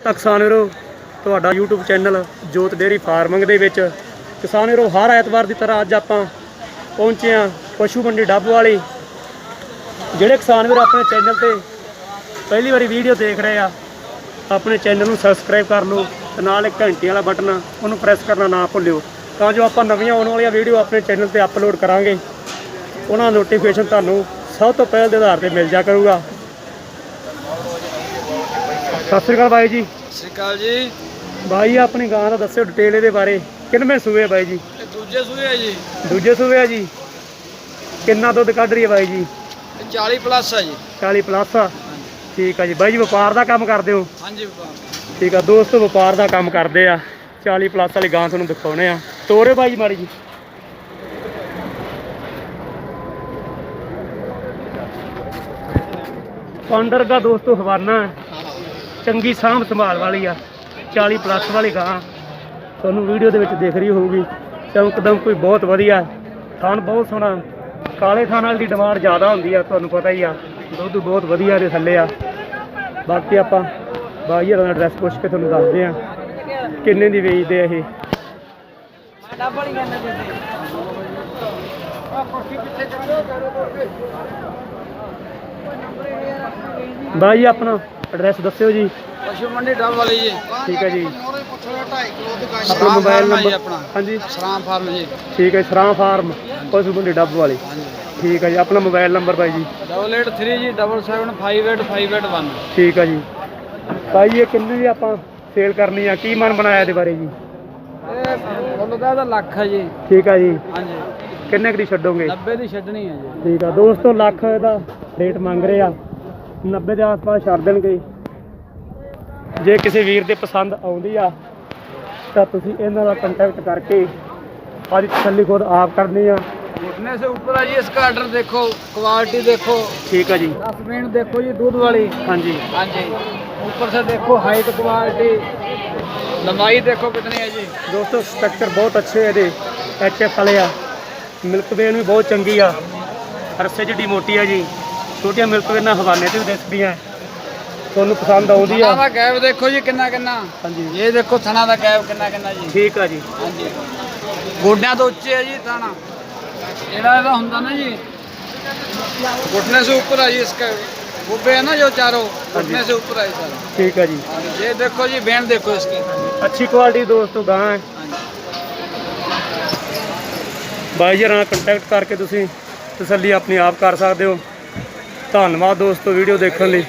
ਤਾਂ ਕਿਸਾਨ ਵੀਰੋ ਤੁਹਾਡਾ YouTube channel Jot dairy farming ਦੇ ਵਿੱਚ ਕਿਸਾਨ ਵੀਰੋ ਹਰ ਐਤਵਾਰ ਦੀ ਤਰ੍ਹਾਂ ਅੱਜ ਆਪਾਂ ਪਹੁੰਚੇ ਹਾਂ ਪਸ਼ੂ ਮੰਡੀ ਡੱਬ ਵਾਲੀ, ਜਿਹੜੇ ਕਿਸਾਨ ਵੀਰ ਆਪਣੇ ਚੈਨਲ ਤੇ ਪਹਿਲੀ ਵਾਰੀ ਵੀਡੀਓ ਦੇਖ ਰਹੇ ਆ। ਆਪਣੇ ਚੈਨਲ ਨੂੰ ਸਬਸਕ੍ਰਾਈਬ ਕਰ ਲਓ ਤੇ ਨਾਲ ਇੱਕ ਘੰਟੀ ਵਾਲਾ ਬਟਨ ਉਹਨੂੰ ਪ੍ਰੈਸ ਕਰਨਾ ਨਾ ਭੁੱਲਿਓ। ਤਾਂ ਜੋ ਆਪਾਂ ਨਵੀਆਂ ਆਉਣ ਵਾਲੀਆਂ ਵੀਡੀਓ ਆਪਣੇ ਚੈਨਲ ਤੇ ਅਪਲੋਡ ਕਰਾਂਗੇ। ਉਹਨਾਂ ਨੋਟੀਫਿਕੇਸ਼ਨ ਤੁਹਾਨੂੰ ਸਭ ਤੋਂ ਪਹਿਲ ਦੇ ਆਧਾਰ ਤੇ ਮਿਲ ਜਾ ਕਰੂਗਾ। ਸਤਿ ਸ੍ਰੀ ਅਕਾਲ ਬਾਈ ਜੀ। ਸਤਿ ਸ਼੍ਰੀ ਅਕਾਲ ਜੀ। ਬਾਈ ਆਪਣੀ ਗਾਂ ਦਾ ਦੱਸਿਓ ਡਿਟੇਲ ਇਹਦੇ ਬਾਰੇ। ਕਿੰਨਵੇਂ ਸੂਏ ਆ ਬਾਈ ਜੀ? ਦੂਜੇ ਸੂਏ ਆ ਜੀ। ਦੂਜੇ ਸੂਏ ਆ ਜੀ। ਕਿੰਨਾ ਦੁੱਧ ਕੱਢ ਰਹੀ ਹੈ ਬਾਈ ਜੀ? ਇਹ 40 ਪਲੱਸ ਆ ਜੀ। 40 ਪਲੱਸ ਆ। ਠੀਕ ਆ ਜੀ। ਬਾਈ ਜੀ ਵਪਾਰ ਦਾ ਕੰਮ ਕਰਦੇ ਹੋ? ਹਾਂਜੀ ਬਾਬਾ। ਠੀਕ ਆ। ਦੋਸਤੋ ਵਪਾਰ ਦਾ ਕੰਮ ਕਰਦੇ ਆ। 40 ਪਲੱਸ ਵਾਲੀ ਗਾਂ ਤੁਹਾਨੂੰ ਦਿਖਾਉਣੇ ਆ। ਤੋਰੇ ਬਾਈ ਜੀ ਮਾੜੀ ਜੀ। ਪੰਡਰ ਦਾ ਦੋਸਤੋ ਹਵਾਨਾ। ਹੈ। ਚੰਗੀ ਸਾਂਭ ਸੰਭਾਲ ਵਾਲੀ ਆ 40 ਪਲੱਸ ਵਾਲੀ ਗਾਂ। ਤੁਹਾਨੂੰ ਵੀਡੀਓ ਦੇ ਵਿੱਚ ਦਿਖ ਰਹੀ ਹੋਊਗੀ ਚਮਕਦਮ ਕੋਈ ਬਹੁਤ ਵਧੀਆ ਥਣ ਬਹੁਤ ਸੋਹਣਾ, ਕਾਲੇ ਥਣ ਵਾਲੀ ਦੀ ਡਿਮਾਂਡ ਜ਼ਿਆਦਾ ਹੁੰਦੀ ਆ, ਤੁਹਾਨੂੰ ਪਤਾ ਹੀ ਆ, ਦੁੱਧ ਬਹੁਤ ਵਧੀਆ ਦੇ ਥੱਲੇ ਆ। ਬਾਕੀ ਆਪਾਂ ਬਾਈ ਹਰਾਂ ਦਾ ਐਡਰੈਸ ਪੁੱਛ ਕੇ ਤੁਹਾਨੂੰ ਦੱਸਦੇ ਆ, ਕਿੰਨੇ ਦੀ ਵੇਚਦੇ ਆ ਇਹ? ਬਾਈ ਆਪਣਾ ਐਡਰੈਸ ਦੱਸਿਓ ਜੀ। ਪਸ਼ੂ ਮੰਡੀ ਡੱਬ ਵਾਲੀ ਜੀ। ਠੀਕ ਹੈ ਜੀ। ਆਪਣਾ ਸਰਾਮ ਮੋਬਾਈਲ ਨੰਬਰ ਹਾਂਜੀ। ਸਰਾਮ ਫਾਰਮ ਜੀ। ਠੀਕ ਹੈ ਸਰਾਂ ਫਾਰਮ ਪਸ਼ੂ ਮੰਡੀ ਡੱਬ ਵਾਲੀ। ਠੀਕ ਹੈ ਜੀ ਆਪਣਾ ਮੋਬਾਈਲ ਨੰਬਰ ਬਾਈ ਜੀ। 883 ਜੀ 775858 ਠੀਕ ਹੈ ਜੀ। ਬਾਈ ਇਹ ਕਿੰਨੇ ਦੀ ਆਪਾਂ ਸੇਲ ਕਰਨੀ ਆ? ਕੀ ਮਨ ਬਣਾਇਆ ਇਹਦੇ ਬਾਰੇ ਜੀ? ਇਹ ਫੁੱਲ ਦਾ ਲੱਖ ਹੈ ਜੀ। ਠੀਕ ਹੈ ਜੀ। ਹਾਂਜੀ। ਕਿੰਨੇ ਕੁ ਦੀ ਛੱਡੋਗੇ? 90 ਦੀ ਛੱਡਣੀ ਹੈ ਜੀ। ਠੀਕ ਆ ਦੋਸਤੋ ਲੱਖ ਦਾ ਰੇਟ ਮੰਗ ਰਹੇ ਆ। 90 ਦੇ ਆਸ-ਪਾਸ ਛੱਡ ਦੇਣਗੇ ਜੇ ਕਿਸੇ ਵੀਰ ਦੇ ਪਸੰਦ ਆਉਂਦੀ ਆ ਤਾਂ ਤੁਸੀਂ ਇਹਨਾਂ ਦਾ ਕੰਟੈਕਟ ਕਰਕੇ ਆਦੀ ਤਸੱਲੀ ਖੁਦ ਆਪ ਕਰਨੀ ਆ घुटने से ऊपर है जी इसका ऑर्डर देखो क्वालिटी देखो ਠੀਕ ਆ ਜੀ दस देखो जी दूध वाली ਹਾਂਜੀ हाँ जी ऊपर से देखो हाइट क्वालिटी लंबाई देखो कितनी है जी ਦੋਸਤੋ ਸਟਰਕਚਰ ਬਹੁਤ ਅੱਛੇ ਆ ਇਹਦੇ ਐਚਐਫ ਵਾਲੇ ਆ ਮਿਲਕ ਵੇਨ ਵੀ ਬਹੁਤ ਚੰਗੀ ਆ ਰਸੇ ਜਿਹੜੀ ਮੋਟੀ ਆ ਜੀ ਛੋਟੀਆਂ ਮਿਲਕ ਵੇਨਾਂ ਹਵਾਨੇ ਤੇ ਵੀ ਦਿਸਦੀਆਂ ਤੁਹਾਨੂੰ ਪਸੰਦ ਆਉਂਦੀ ਥਣਾ ਆ ਦਾ ਗੈਪ ਦੇਖੋ ਜੀ ਕਿੰਨਾ ਕਿੰਨਾ ਹਾਂਜੀ ਇਹ ਦੇਖੋ ਥਣਾ ਦਾ ਗੈਪ ਕਿੰਨਾ ਕਿੰਨਾ ਜੀ ਠੀਕ ਆ ਜੀ ਹਾਂਜੀ ਗੋਡਿਆਂ ਤੋਂ ਉੱਚੇ ਹੈ ਜੀ ਥਾਣਾ ਜਿਹੜਾ ਇਹਦਾ ਹੁੰਦਾ ਨਾ ਜੀ घुटने से ऊपर है जी इसका गुब्बे है ना जो चारों घुटने से ऊपर है ये सारा ਠੀਕ ਆ ਜੀ हाँ जी, ये देखो जी बैंड देखो इसकी ਅੱਛੀ ਕੁਆਲਿਟੀ ਦੋਸਤੋ ਗਾਂ ਹੈ हाँ जी ਬਾਈ ਜੀ ਨਾਲ ਕੰਟੈਕਟ ਕਰਕੇ ਤੁਸੀਂ ਤਸੱਲੀ ਆਪਣੀ ਆਪ ਕਰ ਸਕਦੇ ਹੋ ਧੰਨਵਾਦ ਦੋਸਤੋ ਵੀਡੀਓ ਦੇਖਣ ਲਈ।